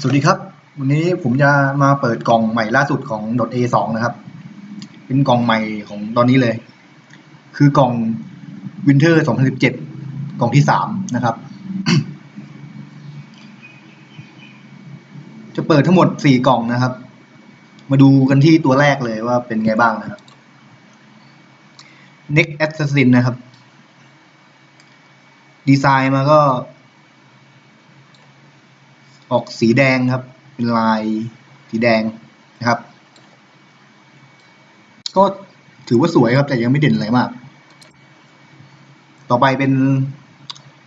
สวัสดีครับ วันนี้ผมจะมาเปิดกล่องใหม่ล่าสุดของ .a2 นะครับ เป็นกล่องใหม่ของตอนนี้เลย คือกล่อง Winter 2017 กล่องที่สามนะครับ จะเปิดทั้งหมดสี่กล่องนะครับ มาดูกันที่ตัวแรกเลยว่าเป็นไงบ้างนะครับ Next Assassin นะครับ ดีไซน์มาก็ ออกสีแดงครับ เป็นลายสีแดงนะครับ ก็ถือว่าสวยครับ แต่ยังไม่เด่นอะไรมาก ต่อไปเป็น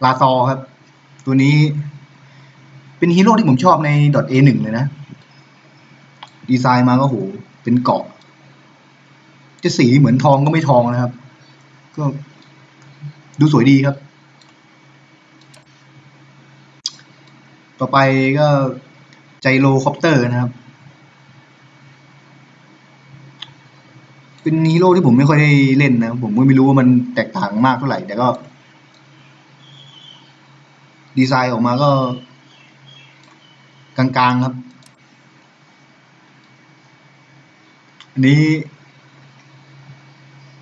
ลาซอครับ ตัวนี้เป็นฮีโร่ที่ผมชอบใน .a1 เลยนะ ดีไซน์มาก็โห เป็นเกาะ จะสีเหมือนทองก็ไม่ทองนะครับ ก็ดูสวยดีครับ ต่อไปก็ไจโรคอปเตอร์นะครับ เป็นฮีโร่ที่ผมไม่ค่อยได้เล่นนะ ผมก็ไม่รู้ว่ามันแตกต่างมากเท่าไหร่ แต่ก็ ดีไซน์ออกมาก็ กลางๆครับ อันนี้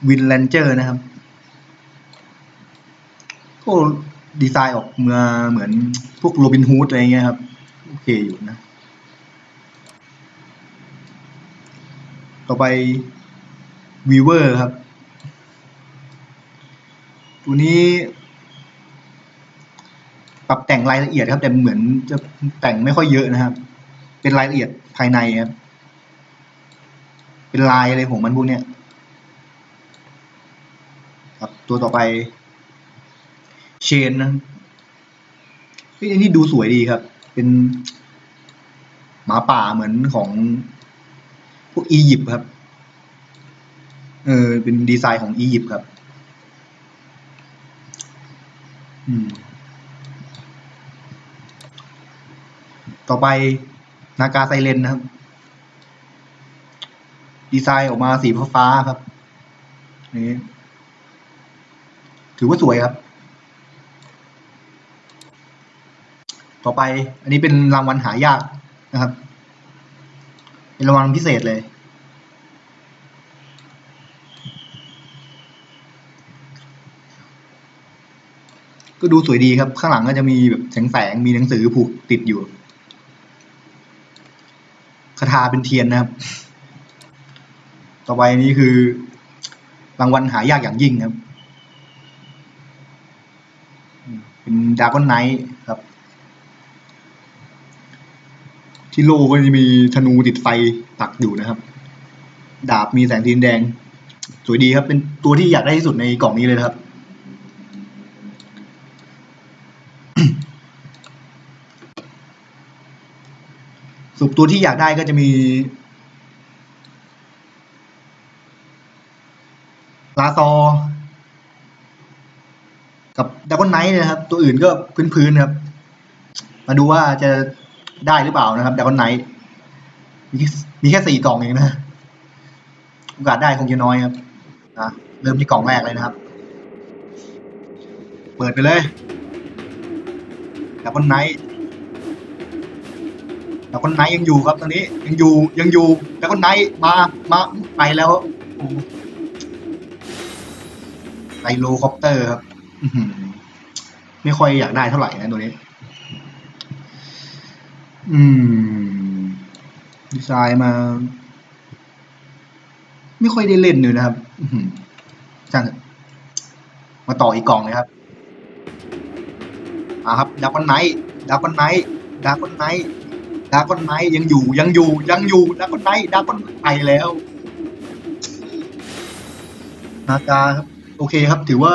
วินแลนเจอร์นะครับก็ ดีไซน์ออกมาเหมือนพวกโรบินฮูดอะไรเงี้ยครับ โอเคอยู่นะ ต่อไปวีเวอร์ครับ ตัวนี้ปรับแต่งรายละเอียดครับ แต่เหมือนจะแต่งไม่ค่อยเยอะนะครับ เป็นรายละเอียดภายในครับ เป็นลายอะไรของมันพวกเนี้ยครับตัวต่อไป เชนนะเฮ้ยอันนี้ดูสวยดีครับ เป็นหมาป่าเหมือนของพวกอียิปต์ครับ เออ เป็นดีไซน์ของอียิปต์ครับ อืม ต่อไปนากาไซเลนนะครับ ดีไซน์ออกมาสีฟ้าครับ นี่ ถือว่าสวยครับ ต่อไป อันนี้เป็นรางวัลหายากนะครับ เป็นรางวัลพิเศษเลย ก็ดูสวยดีครับ ข้างหลังก็จะมีแบบแสงแสงมีหนังสือผูกติดอยู่คาถาเป็นเทียนนะครับ ต่อไปนี้คือ รางวัลหายากอย่างยิ่งครับ เป็นดากอนไนท์ครับ ที่โลก็จะมีธนูติดไฟปักอยู่นะครับ ดาบมีแสงสีแดง สวยดีครับ เป็นตัวที่อยากได้ที่สุดในกล่องนี้เลยครับ สุดตัวที่อยากได้ก็จะมีลาซอ กับดากอนไนท์นะครับ ตัวอื่นก็พื้นๆครับ มาดูว่าจะ ได้หรือเปล่านะครับดากอนไนท์มีแค่สี่กล่องเองนะโอกาสได้คงจะน้อยครับนะเริ่มที่กล่องแรกเลยนะครับ เปิดไปเลยดากอนไนท์ดากอนไนท์ยังอยู่ครับตอนนี้ยังอยู่ยังอยู่ดากอนไนท์มามาไปแล้วโอ้ไซโลคอปเตอร์ครับไม่ค่อยอยากได้เท่าไหร่นะตัวนี้ อืม ดีไซน์มา ไม่ค่อยได้เล่นเลยนะครับอือหือช่างมาต่ออีกกล่องเลยครับอ่าครับดากอนไนท์ดากอนไนท์ดากอนไนท์ดากอนไนท์ยังอยู่ยังอยู่ยังอยู่ดากอนไนท์ดากอนไปแล้วนากาครับโอเคครับ ถือว่า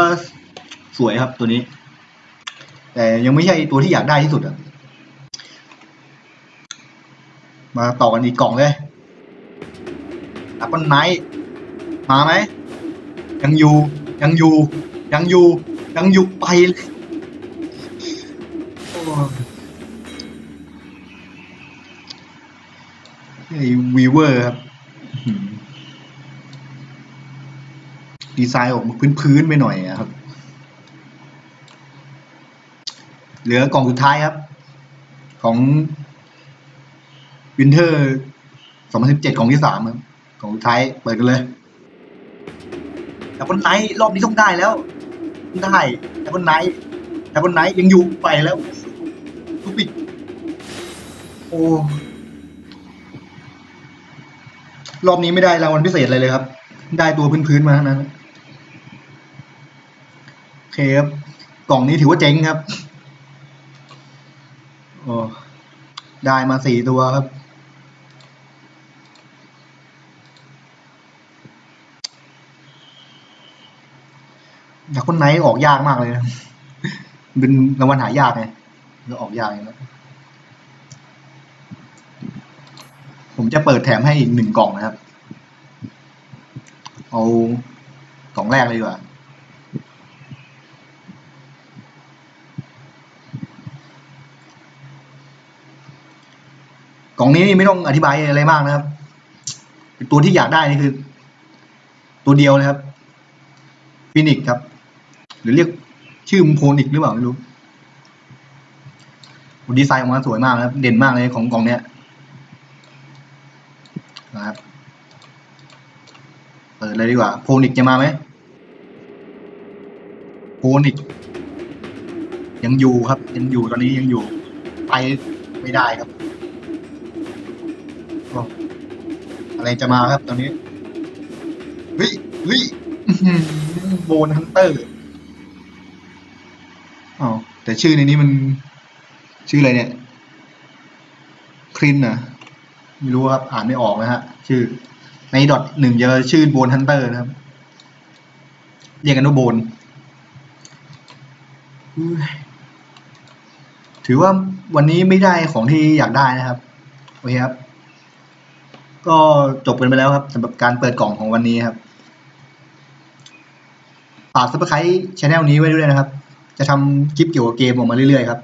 สวยครับตัวนี้ แต่ยังไม่ใช่ตัวที่อยากได้ที่สุดอะ มาต่อกันอีกกล่องเลยดับเบิลไนท์มาไหม ยังอยู่ ยังอยู่ ยังอยู่ ยังอยู่ไปเลยโอ้วีเวอร์ครับ ดีไซน์ออกมาพื้นๆไปหน่อยอะครับ เหลือกล่องสุดท้ายครับ ของ วินเทอร์2017ของที่สามครับของสุดท้ายเปิดกันเลย แต่คนไนท์รอบนี้ต้องได้แล้วได้แต่คนไนท์แต่คนไนท์ยังอยู่ไปแล้วทุกปิดโอ้รอบนี้ไม่ได้รางวัลพิเศษอะไรเลยครับ ได้ตัวพื้นๆมาทั้งนั้นโอเคครับกล่องนี้ถือว่าเจ๊งครับโอ้ได้มาสี่ตัวครับ แต่คนไหนออกยากมากเลยนะเป็นรางวัลหายากไงก็ออกยากอย่างนั้นผมจะเปิดแถมให้อีกหนึ่งกล่องนะครับ เอากล่องแรกเลยดีกว่ากล่องนี้ไม่ต้องอธิบายอะไรมากนะครับ ตัวที่อยากได้นี่คือ ตัวเดียวเลยครับฟินิกครับ หรือเรียกชื่อมโพนิกหรือเปล่าไม่รู้ดีไซน์ออกมาสวยมากนะครับเด่นมากเลยของกล่องเนี้ยนะครับเปิดเลยดีกว่า โพนิกจะมาไหมโพนิกยังอยู่ครับ ยังอยู่ตอนนี้ยังอยู่ ไปไม่ได้ครับอะไรจะมาครับตอนนี้เฮ้ยเฮ้ยโบนฮันเตอร์ แต่ชื่อในนี้มันชื่ออะไรเนี่ยครินนะไม่รู้ครับ อ่านไม่ออกนะฮะ ชื่อ ในดอทหนึ่งจะชื่อโบนฮันเตอร์นะครับ เรียกกันว่าโบน ถือว่าวันนี้ไม่ได้ของที่อยากได้นะครับ โอเคครับ ก็จบกันไปแล้วครับสำหรับการเปิดกล่องของวันนี้ครับฝากซับสไครต์ช anel นี้ไว้ด้วยนะครับ จะทำคลิปเกี่ยวกับเกมออกมาเรื่อยๆครับ